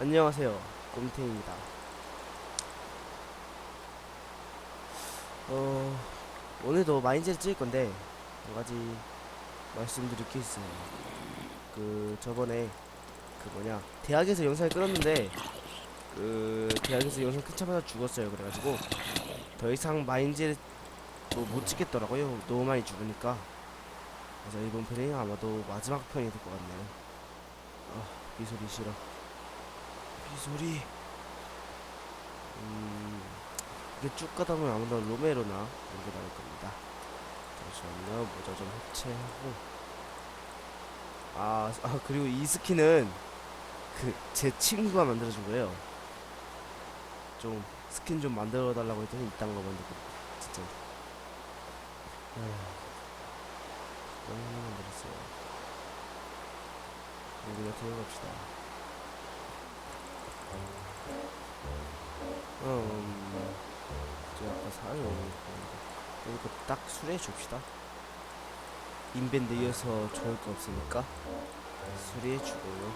안녕하세요. 곰탱입니다. 어 오늘도 마인즈를 찍을 건데 한 가지 말씀드릴 게 있어요. 그 저번에 그 뭐냐 대학에서 영상을 끊었는데 그 대학에서 영상 끊자마자 죽었어요. 그래가지고 더 이상 마인즈를 뭐못 찍겠더라고요. 너무 많이 죽으니까. 그래서 이번 편이 아마도 마지막 편이 될 것 같네요. 아 비소리 싫어. 비 소리. 음 이게 쭉 가다 보면 아무래도 로메로나 이런 게 나올 겁니다. 잠시만요. 모자 좀 해체하고. 아, 아 그리고 이 스킨은 그 제 친구가 만들어준 거예요. 좀 스킨 좀 만들어 달라고 했더니 이딴 거 만들고 진짜. 에휴, 너무 만들었어요. 우리가 들어갑시다 음, 저 아까 사람이 오는 이거 딱 술에 줍시다. 인벤데 이어서 좋을 거 없으니까 술에 주고요.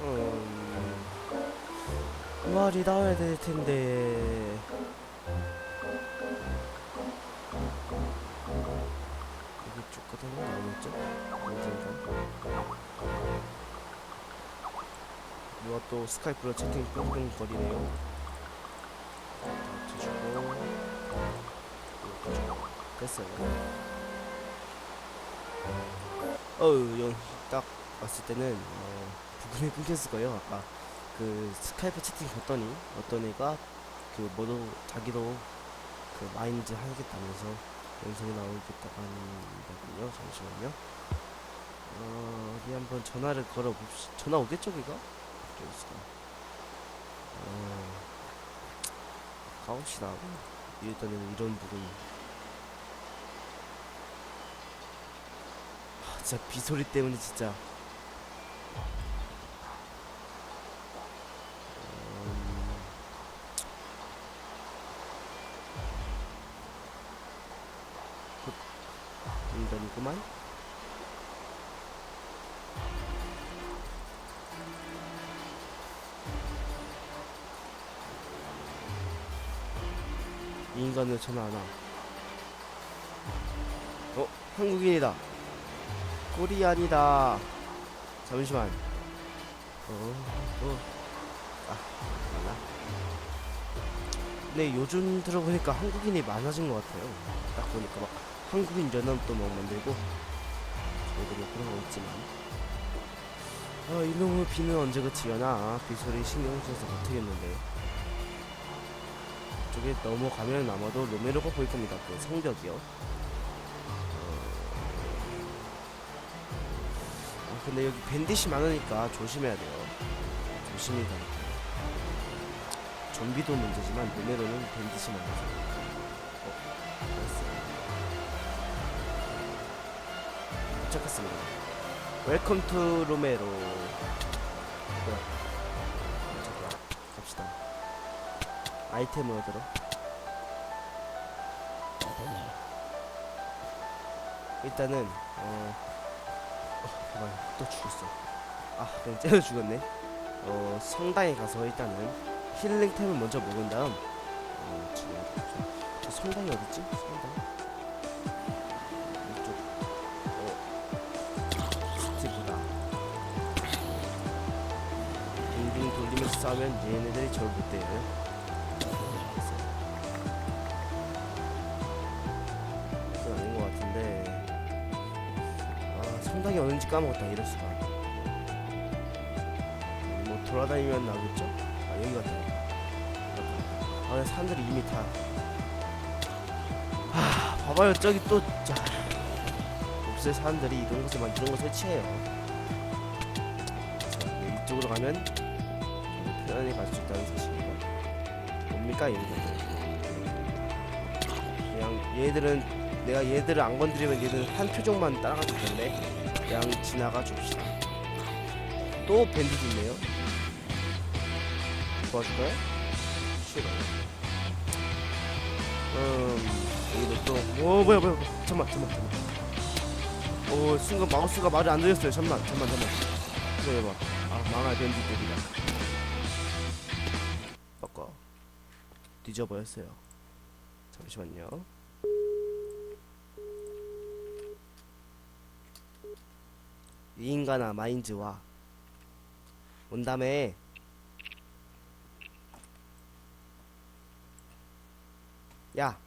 음, 말이 나와야 될 텐데. 언젠가. 누가 또 스카이프로 채팅 뿅뿅거리네요. 주시고 됐어요. 어우, 영딱 왔을 때는 어, 부금이 끊겼을 거예요. 아까 그 스카이프 채팅 봤더니 어떤 애가 그 뭐도 자기도 그 마인드 하겠다면서 영상이 나오겠다고 하는거든요. 잠시만요. 어, 어디 한번 전화를 걸어 봅시. 전화 오겠죠, 그가? 있어. 어, 가봅시다. 일단은 이런 부분. 하, 진짜 비소리 때문에 진짜. 음, 헛, 인간이구만. 이 인간은 전화 안 와. 어, 한국인이다. 코리안이다. 잠시만. 어, 어. 아, 맞나? 네, 요즘 들어보니까 한국인이 많아진 것 같아요. 딱 보니까 막 한국인 연합도 막 만들고. 저희도 뭐 그런 거 있지만. 아, 이놈의 비는 언제 그치려나? 비 소리 신경 써서 못하겠는데. 쪽에 넘어가면 아마도 로메로가 보일 겁니다. 그 성벽이요. 어... 아, 근데 여기 밴딧이 많으니까 조심해야 돼요. 조심히 가야 돼요. 좀비도 문제지만 로메로는 밴딧이 많아서. 도착했습니다. 웰컴 투 로메로. 뭐야? 잠깐 갑시다. 아이템을 얻으러 일단은 어, 어 봐봐요 또 죽었어 아 그냥 째려 죽었네 어 성당에 가서 일단은 힐링템을 먼저 먹은 다음 어 지금 성당이 어딨지? 성당 싸우면 얘네들이 저를 못 때려요. 그건 아닌 것 같은데. 아 성당이 어딘지 까먹었다 이럴 수가. 뭐 돌아다니면 나오겠죠? 아 여기 같다 아 사람들이 이미 다. 아, 봐봐요. 저기 또 자, 없을 사람들이 이런 곳에 막 이런 거 설치해요. 자, 네, 이쪽으로 가면 좀 편안히 갈 수 있다는 사실이고 뭡니까 얘네들? 그냥 얘들은 내가 얘들을 안 건드리면 얘들은 한 표정만 따라가 줄 텐데 그냥 지나가 줍시다. 또 밴드 있네요. 도와줄까요? 싫어 음 여기도 또오 뭐야 뭐야. 잠만 잠만 잠만. 오 순간 마우스가 말이 안 들렸어요. 잠만 잠만 잠만. 해봐. 아 망할 밴디들이다 뒤져버렸어요. 잠시만요. 이 인간아 마인즈와. 온 다음에 야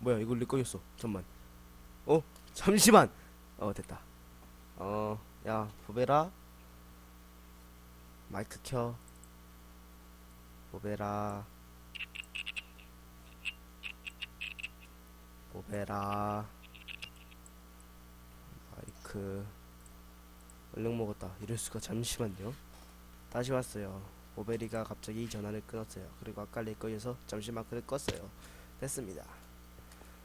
뭐야 이걸 내 꺼졌어. 잠만. 어? 잠시만. 어 됐다. 어 야 보베라. 마이크 켜. 보베라 보베라. 마이크. 얼른 먹었다. 이럴 수가. 잠시만요. 다시 왔어요. 보베리가 갑자기 전화를 끊었어요. 그리고 아까 내 거에서 잠시 마크를 껐어요. 됐습니다.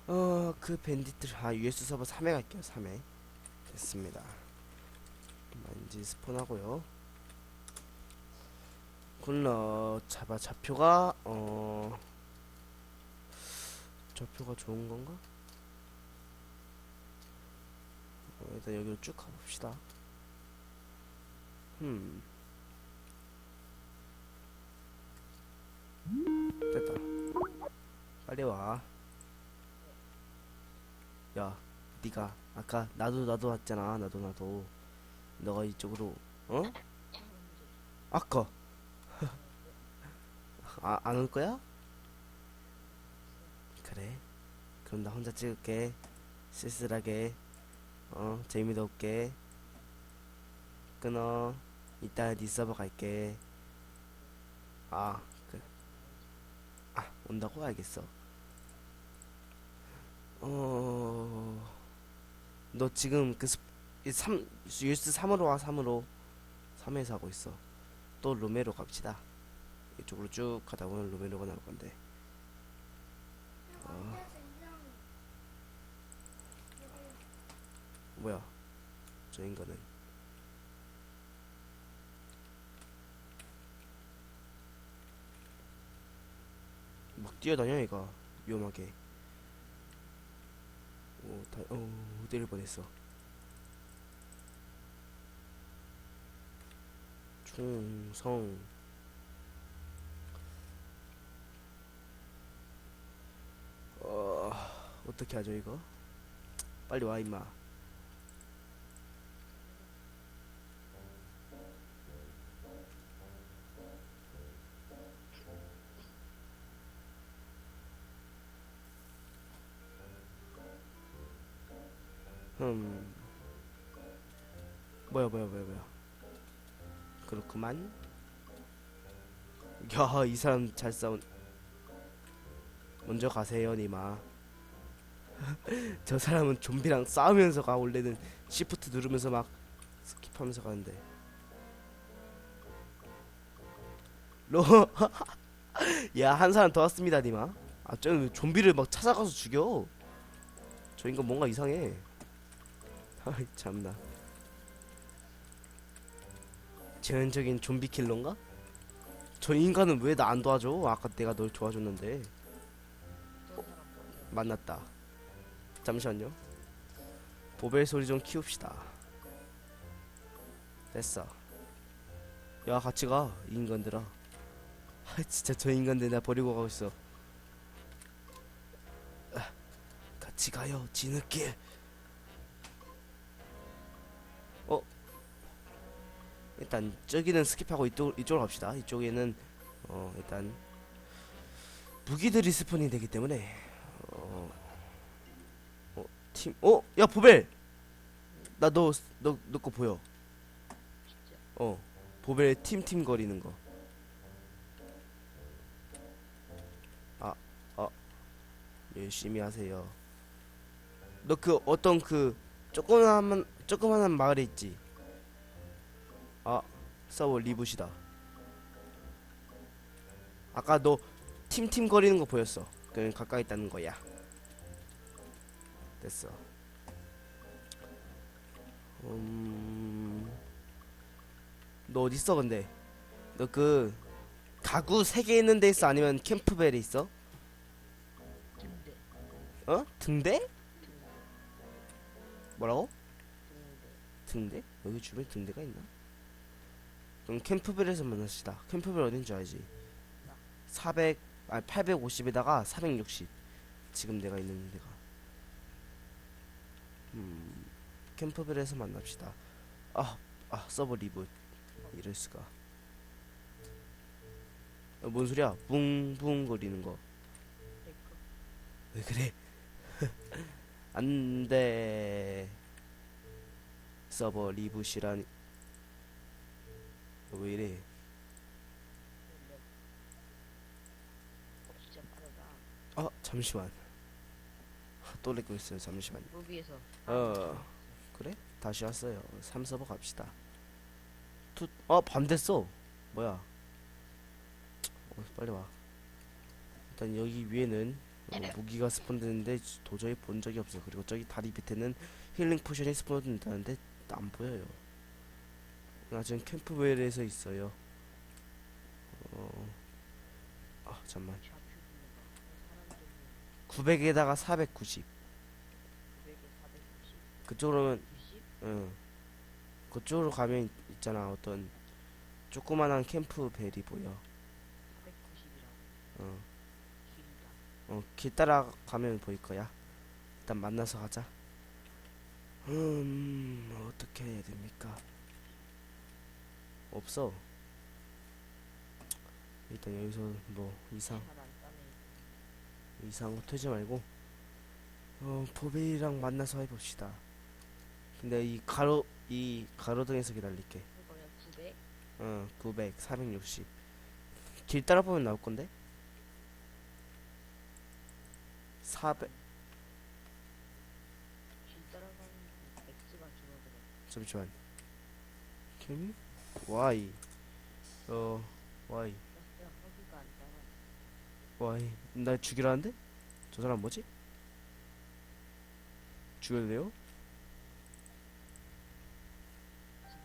어 그 밴디들. 아 US 서버 3회 갈게요 3회. 됐습니다. 만지 스폰하고요. 굴러 잡아 좌표가. 어 좌표가 좋은 건가? 어, 일단 여기로 쭉 가봅시다 음 됐다 빨리 와 야, 네가 아까 나도 나도 왔잖아. 나도 나도. 너가 이쪽으로 어? 아까 아, 안 올 거야? 그래. 그럼 나 혼자 찍을게. 쓸쓸하게. 어, 재미도 없게. 끊어. 이따 네 서버 갈게. 아, 그. 아, 온다고 알겠어. 어, 너 지금 그 스, 이 3, US 3으로 와, 3으로. 3에서 하고 있어. 또 로메로 갑시다. 이쪽으로 쭉 가다 보면 로메로가 나올 건데. 어, 뭐야. 저 인간은. 막 뛰어다녀, 얘가. 위험하게. 오, 다, 어, 때릴 뻔했어. 충성. 어, 어떻게 하죠, 이거? 빨리 와, 임마. 흠. 뭐야, 뭐야, 뭐야, 뭐야. 그렇구만. 야, 이 사람 잘 싸운. 먼저 가세요, 니마. 저 사람은 좀비랑 싸우면서 가. 원래는 시프트 누르면서 막 스킵하면서 가는데. 로. 야, 한 사람 더 왔습니다, 니마. 아, 저 좀비를 막 찾아가서 죽여. 저 인간 뭔가 이상해. 아이 참나 제한적인 좀비 킬러인가? 저 인간은 왜 나 안 도와줘? 아까 내가 널 도와줬는데 어, 만났다 잠시만요. 보벨 소리 좀 키웁시다. 됐어. 야 같이 가이 인간들아. 아 진짜 저 인간들 나 버리고 가고 있어. 아, 같이 가요 지느길. 일단 저기는 스킵하고 이쪽 이쪽으로 갑시다. 이쪽에는 어 일단 무기들이 스폰이 되기 때문에 어, 어 팀, 어, 야 보벨, 나 너 너 너 거 보여. 어, 보벨 팀팀 거리는 거. 아, 아, 열심히 하세요. 너 그 어떤 그 조그만한 조그만한 마을에 있지? 아 서버 리부시다 아까 너 팀팀 거리는 거 보였어 그냥 가까이 있다는 거야 됐어 음... 너 어딨어 근데 너 그 가구 세 개 있는 데 있어 아니면 캠프벨에 있어? 어? 등대? 뭐라고? 등대? 여기 주변에 등대가 있나? 그럼 캠프벨에서 만납시다. 캠프벨 어딘지 알지? 400, 아니 850에다가 460. 지금 내가 있는 데가. 음, 캠프벨에서 만납시다. 아, 아 서버 리봇. 이럴 수가. 어, 뭔 소리야? 붕붕 거리는 거. 왜 그래? 안 돼. 서버 리부시라니. 왜 이래? 어, 진짜 빠르다. 아, 잠시만. 아, 또 렉고 있어요. 잠시만. 무비에서. 어. 그래? 다시 왔어요. 3 서버 갑시다. 투, 어, 밤 됐어. 뭐야? 어, 빨리 와. 일단 여기 위에는 어, 무기가 스폰되는데 도저히 본 적이 없어. 그리고 저기 다리 밑에는 힐링 포션이 스폰된다는데 안 보여요. 나 지금 캠프웰에서 있어요. 어, 아 잠만. 좌표 보는 거. 사람들 900에다가 490. 900에 490. 그쪽으로는 90? 응. 그쪽으로 가면 있- 있잖아 어떤 조그만한 캠프 벨이 보여. 490이라고. 어. 어, 길 따라 가면 보일 거야. 일단 만나서 가자. 음, 어떻게 해야 됩니까? 없어. 일단 여기서 뭐 이상. 이상한 거 털지 말고 어 보벨이랑 만나서 해봅시다. 근데 이 가로 이 가로등에서 기다릴게. 이거면 900? 어, 900, 460. 길 따라 보면 나올 건데? 400, 길 따라가는 X가 줄어들어. 잠시만. y, 어, y, y. 날 죽이라는데? 저 사람 뭐지? 죽여도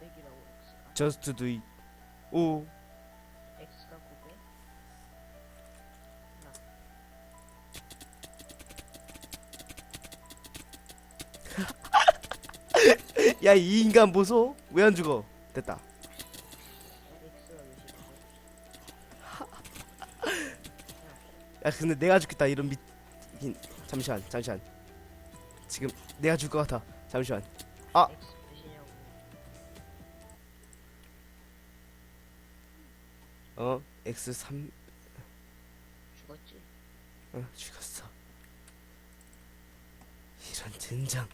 900이라고 X가. Just do it. 오, X가 900? 야, 이 인간 보소? 왜 안 죽어? 됐다. 야, 근데 내가 죽겠다. 이런 미, 흰. 잠시만, 잠시만. 지금 내가 죽을 것 같아. 잠시만. 아. 어, X3, 죽었지? 어, 죽었어. 이런 젠장.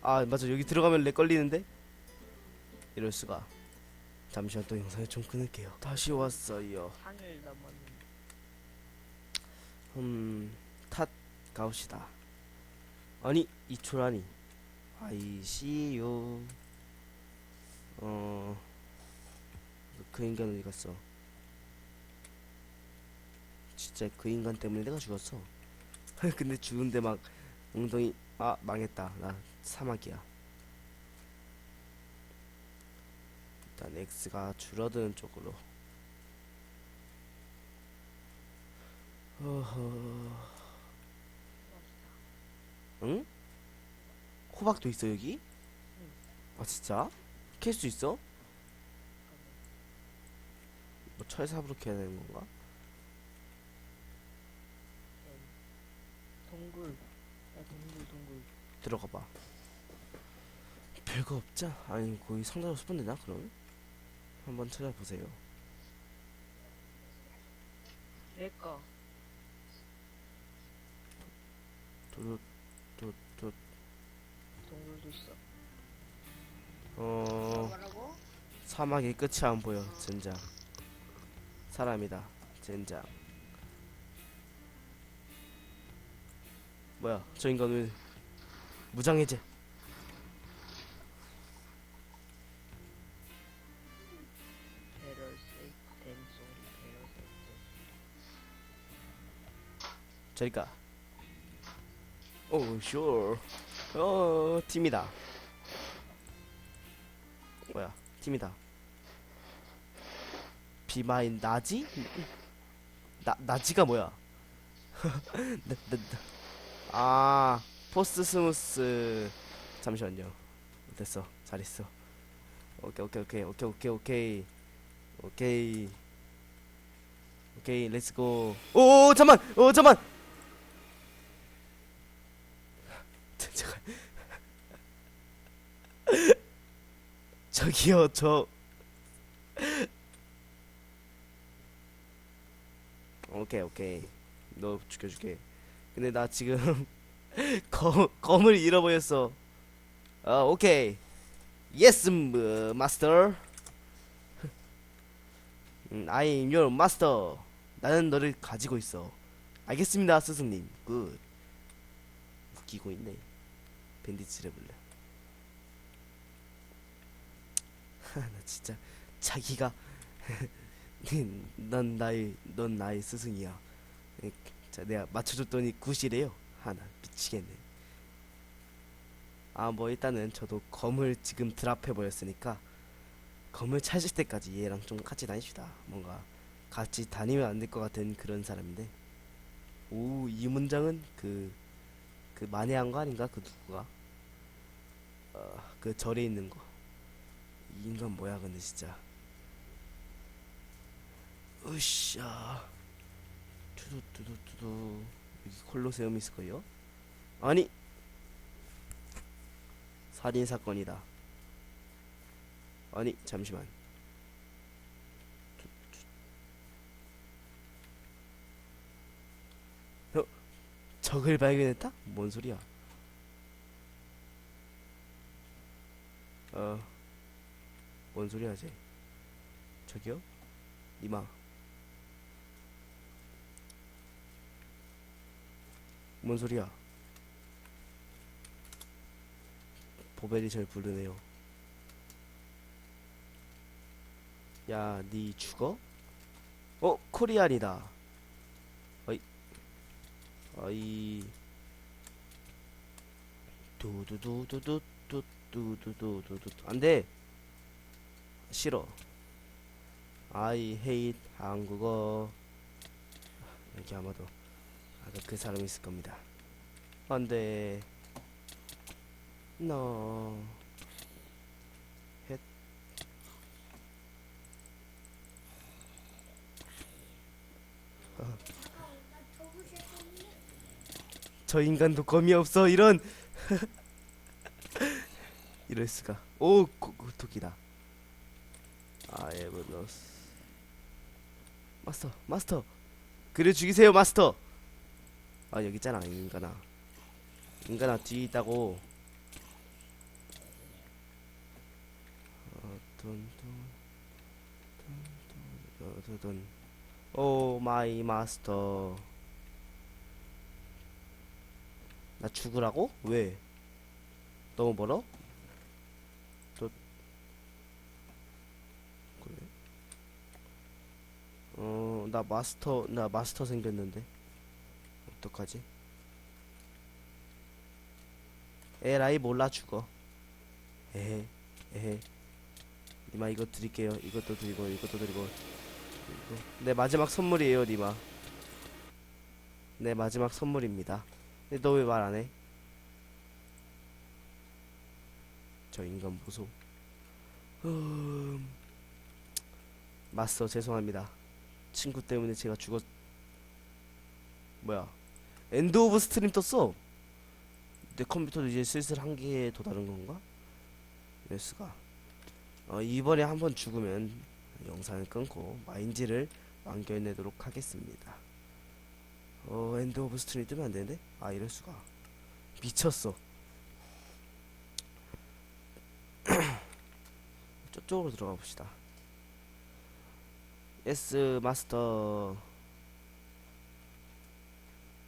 아, 맞아. 여기 들어가면 렉 걸리는데? 이럴 수가. 잠시만 또 영상을 좀 끊을게요. 다시 왔어요. 산을 넘었는데. 음, 탓 가봅시다. 아니, 이초라니. You. 어, 그 인간 어디 갔어? 진짜 그 인간 때문에 내가 죽었어. 근데 죽은데 막 엉덩이 아 망했다. 나 사막이야. 일단 X가 줄어드는 쪽으로. 어허. 응? 호박도 있어 여기? 아 진짜? 캘 수 있어? 뭐 철삽으로 캐야 되는 건가? 동굴. 야, 동굴, 동굴. 들어가 봐. 별거 없자? 아니 거기 상자로 스폰 되나 그럼? 한번 찾아보세요. 내꺼. 도도 도도 동굴도 있어. 어 뭐라고? 사막의 끝이 안 보여 젠장. 사람이다 젠장. 뭐야 저 인간 왜 무장해제? 저리가. 오, 슈어. 어, 팀이다. 뭐야, 팀이다. 비마인 나지? 나 나지가 뭐야? 아, 포스트 스무스 잠시만요 됐어 잘했어 오케이 오케이 오케이 오케이 오케이 오케이 오케이 오케이 렛츠고 오 잠만 오 잠만 잠깐 저기요 저. 오케이 오케이. 너 죽여줄게. 근데 나 지금 검, 검을 잃어버렸어. 아 오케이. 예스 마스터. 음, I'm your master. 나는 너를 가지고 있어. 알겠습니다 스승님. 굿. 웃기고 있네. 밴디츠 레블레 나 진짜 자기가 넌 나의 넌 나의 스승이야. 에, 자 내가 맞춰줬더니 굿이래요. 하나 미치겠네. 아 뭐 일단은 저도 검을 지금 드랍해 버렸으니까 검을 찾을 때까지 얘랑 좀 같이 다닙시다. 뭔가 같이 다니면 안 될 것 같은 그런 사람인데. 오 이 문장은 그그 만회한 거 아닌가? 그 누구가? 어 그 절에 있는 거 이 인간 뭐야 근데 진짜. 으쌰. 투두투두투두. 여기 콜로세움 있을 거요? 아니. 살인 사건이다. 아니 잠시만. 어? 적을 발견했다? 뭔 소리야? 어, 뭔 소리야 쟤 저기요? 이마 뭔 소리야 보벨이 절 부르네요 야, 니 죽어? 어, 코리안이다. 어이, 어이, 두두두두두두두두두두두. 안 돼! 싫어. I hate 한국어. 여기 아마도, 아까 그 사람이 있을 겁니다. 안 돼. No. 저 인간도 검이 없어 이런 이럴 수가 오 고, 고, 토끼다 I have lost 마스터 마스터 그래 죽이세요 마스터 아 여기 있잖아 인간아 인간아 뒤에 있다고 어, 돈, 돈, 돈, 돈, 어, 돈, 돈. 오 마이 마스터 나 죽으라고? 왜? 너무 멀어? 또 그래? 어 나 마스터 나 마스터 생겼는데 어떡하지? 에라이 몰라 죽어 에헤 에헤 니마 이거 드릴게요 이것도 드리고 이것도 드리고 내 마지막 선물이에요 니마 내 마지막 선물입니다 너 왜 말 안 해? 저 인간. 음... 마스터 죄송합니다. 친구 때문에 제가 죽었. 뭐야? 엔드 오브 스트림 떴어. 내 컴퓨터도 이제 슬슬 한계에 도달한 건가? 수가. 어, 이번에 한번 죽으면 영상을 끊고 마인지를 완결내도록 하겠습니다. 어 엔드 오브 스트림 뜨면 안 되는데? 아 이럴 수가 미쳤어 저쪽으로 들어가 봅시다 예스 마스터.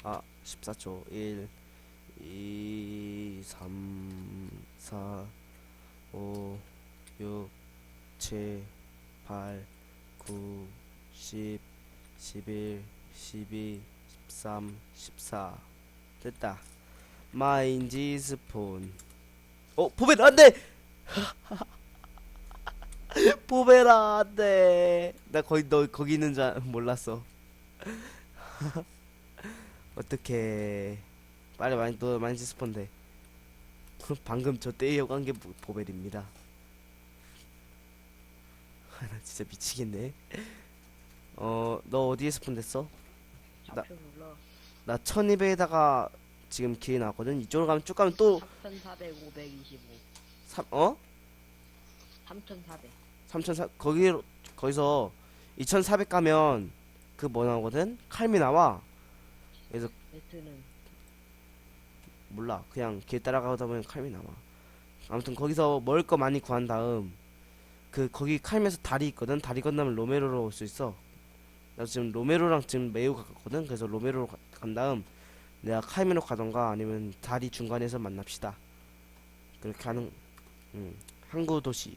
아 14초. 1 2 3 4 5 6 7 8 9 10 11 12 13 14 됐다. 마인지 스폰. 어 보벨 안돼 보벨아 안돼 나 거기 너 거기 있는 줄 몰랐어 어떡해 빨리 많이 너 많이 스폰돼. 방금 저 떼어간 게 보- 보벨입니다. 아, 나 진짜 미치겠네. 어, 너 어디에 스폰 됐어? 나- 좌표 눌러. 나 1200에다가 지금 길이 나왔거든. 이쪽으로 가면 쭉 가면 또 3400, 525. 3, 어? 3400. 3,400 거기로 거기서 2,400 가면 그 뭐 나오거든? 칼미 나와. 매트는 몰라. 그냥 길 따라가다 보면 칼미 나와. 아무튼 거기서 먹을 거 많이 구한 다음 그 거기 칼미에서 다리 있거든. 다리 건너면 로메로로 올 수 있어. 나 지금 로메로랑 지금 매우 가깝거든. 그래서 로메로로 가- 간 다음 내가 칼미로 가던가 아니면 다리 중간에서 만납시다. 그렇게 하는 음, 항구 도시.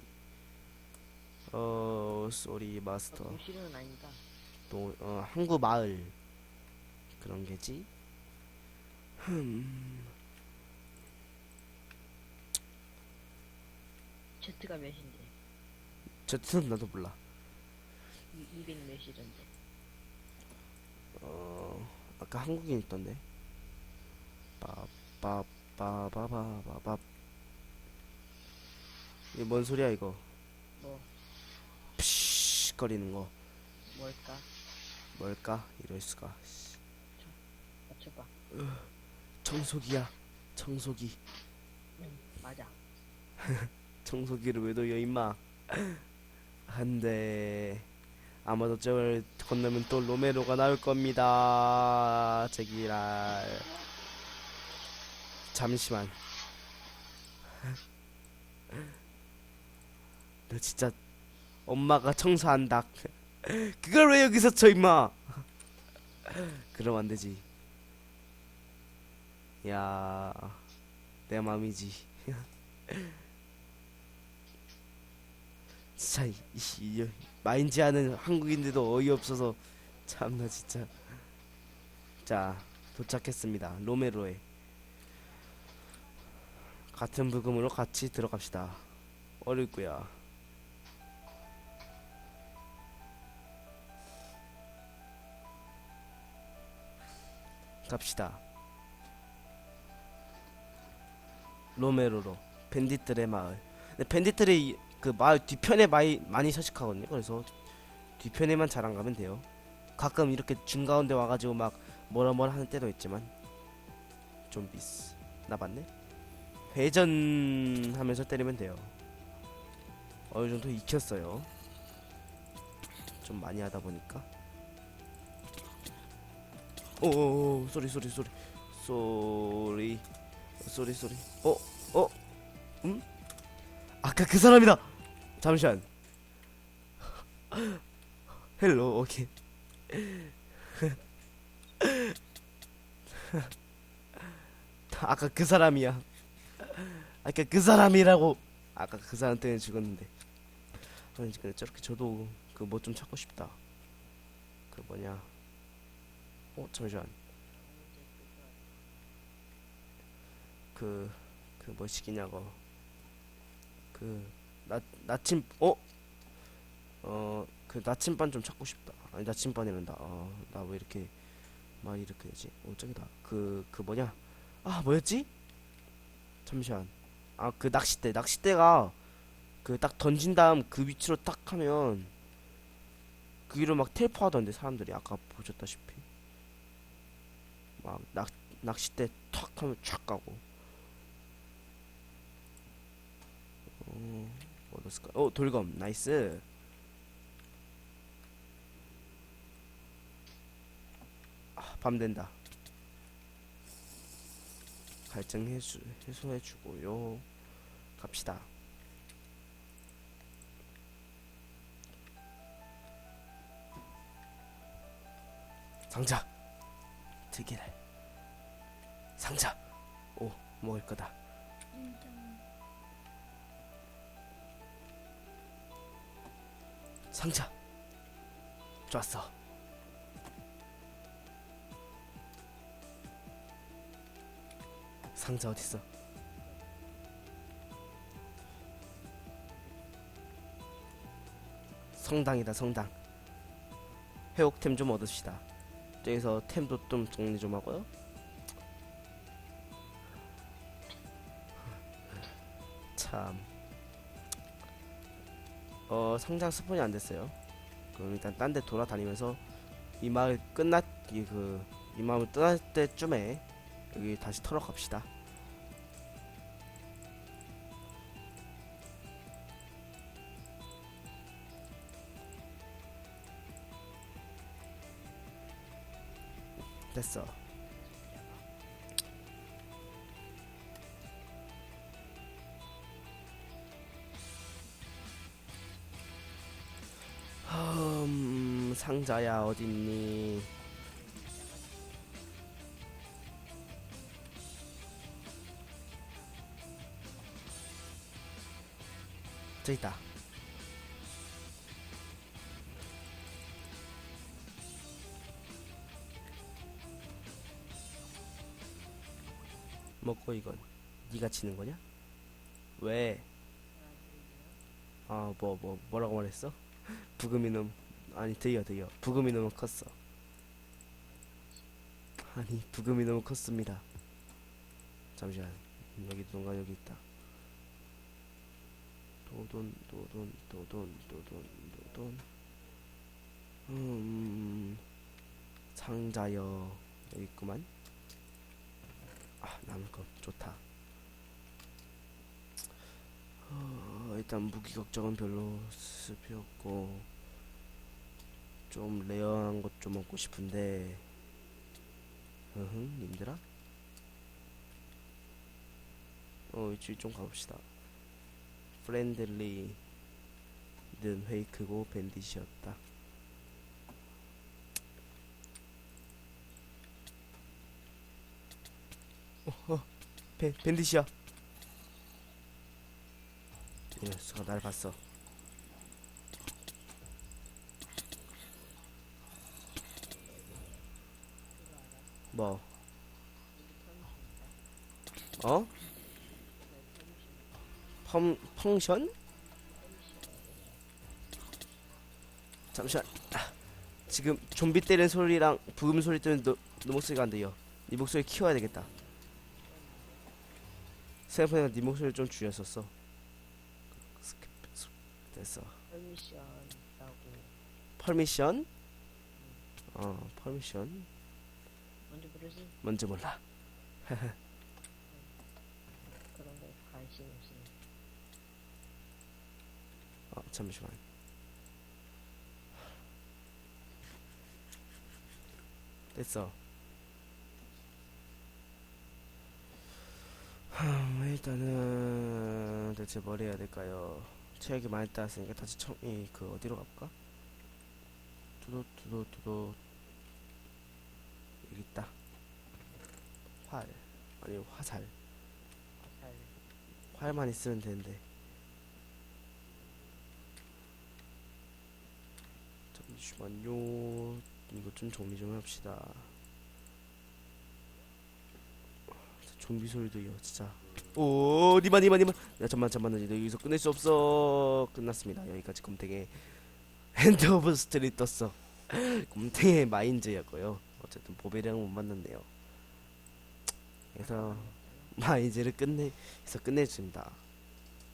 어, 쏘리 마스터. 도시는 아니다. 또 어, 항구 마을 그런 게지. 흠. Z가 몇인데? 저 뜻은 나도 몰라. 이- 200 몇이던데. 어, 아까 한국인 있던데. 빠빠빠바바바밥. 이게 뭔 소리야 이거? 뭐 피쉬 거리는 거 뭘까? 뭘까? 이럴 수가. 씨. 맞춰봐. 청소기야. 청소기. 응, 맞아. 청소기를 왜 돌려 임마 한데 아마도 저걸 건너면 또 로메로가 나올 겁니다 제기랄 잠시만 너 진짜 엄마가 청소한다. 그걸 왜 여기서 쳐 임마? 그럼 안 되지. 야 내 맘이지. 진짜 이, 이, 이 마인지 하는 한국인들도 어이없어서 참나 진짜. 자 도착했습니다. 로메로에. 같은 부금으로 같이 들어갑시다. 어렵구야 갑시다 로메로로 밴디들의 마을 근데 밴디들의 이- 그 마을 뒤편에 많이 많이 서식하거든요. 그래서 뒤편에만 잘 안 가면 돼요. 가끔 이렇게 중 가운데 와가지고 막 뭐라 뭐라 하는 때도 있지만 좀비스 나 맞네. 회전하면서 때리면 돼요. 어느 정도 익혔어요. 좀 많이 하다 보니까. 오 소리 소리 소리 소리 소리 소리 어 어? 음? 아까 그 사람이다. 잠시만. 헬로 오케이. 아까 그 사람이야. 아까 그 사람이라고. 아까 그 사람 때문에 죽었는데. 그래 저렇게 저도 그 뭐 좀 찾고 싶다. 그 뭐냐. 어 잠시만. 그 그 뭐 시키냐고. 그 나, 나침 어? 어, 그 나침반 좀 찾고 싶다. 아니 나침반이란다. 어, 나 왜 이렇게 막 이렇게 되지? 어, 저기다. 그, 그 뭐냐? 아, 뭐였지? 잠시만. 아, 그 낚싯대. 낚싯대가 그 딱 던진 다음 그 위치로 딱 하면 그 위로 막 텔포 하던데 사람들이 아까 보셨다시피. 막 낚, 낚싯대 탁 하면 촥 가고. 어, 얻었을까? 어 돌검 나이스. 아, 밤 된다. 갈증 해수 해소해주고요. 갑시다. 상자. 특이래. 상자. 오 먹을 거다. 상자. 좋았어. 상자 어딨어? 성당이다 성당. 회옥템 좀 얻읍시다. 여기서 템도 좀 정리 좀 하고요. 참. 어, 상장 스폰이 안 됐어요. 그럼 일단 딴 데 돌아다니면서 이 마을 끝났, 그, 이 마을 떠날 때쯤에 여기 다시 털어 갑시다. 됐어. 음, 상자야 어딨니? 저 있다. 먹고 이건 네가 치는 거냐? 왜? 아 뭐 뭐 뭐 라고 말했어? 부금이 놈 아니 드디어 드디어 부금이 너무 컸어. 아니 부금이 너무 컸습니다. 잠시만. 여기 누가 여기 있다. 도돈 도돈 도돈 도돈 도돈. 음. 상자여. 여기 있구만 아것 좋다. 어, 일단 무기 걱정은 별로 쓸 필요 없고 좀 레어한 것좀 먹고 싶은데. 으흠 님들아? 어 이쪽 좀 가봅시다. 프렌들리 는 페이크고 밴디시였다 어허 밴, 밴디시야 이 녀석아 날 봤어. 뭐? 어? 펑, 펑션? 잠시만. 아, 지금 좀비 때리는 소리랑 부금 소리 때문에 너, 너 목소리가 안 들려. 네 목소리 키워야 되겠다 생각보다 네 목소리 좀 줄였었어. 스킵, 스- 됐어. 퍼미션이라고. 펄미션? 어 펄미션 먼저 부르지? 뭔지 몰라. 그런 거 관심 없으니. 어 잠시만. 됐어 흠, 일단은 대체 뭘 해야 될까요? 체력이 많이 따랐으니까 다시 청, 이, 그 어디로 가볼까? 두도 두도 두도 여기 있다. 활. 아니 화살. 잘 활만 있으면 되는데. 잠시만요. 이거 좀 정리 좀 합시다 좀비 소리도 이어 진짜. 오 니마 니마 니마. 야 잠만 잠만 너 여기서 끝낼 수 없어. 끝났습니다. 여기까지 곰탱의 핸드 오브 스트릿 떴어. 곰탱의 마인즈였고요. 어쨌든 보배량은 못 만났네요. 그래서 마인즈를 끝내 해서 끝내줍니다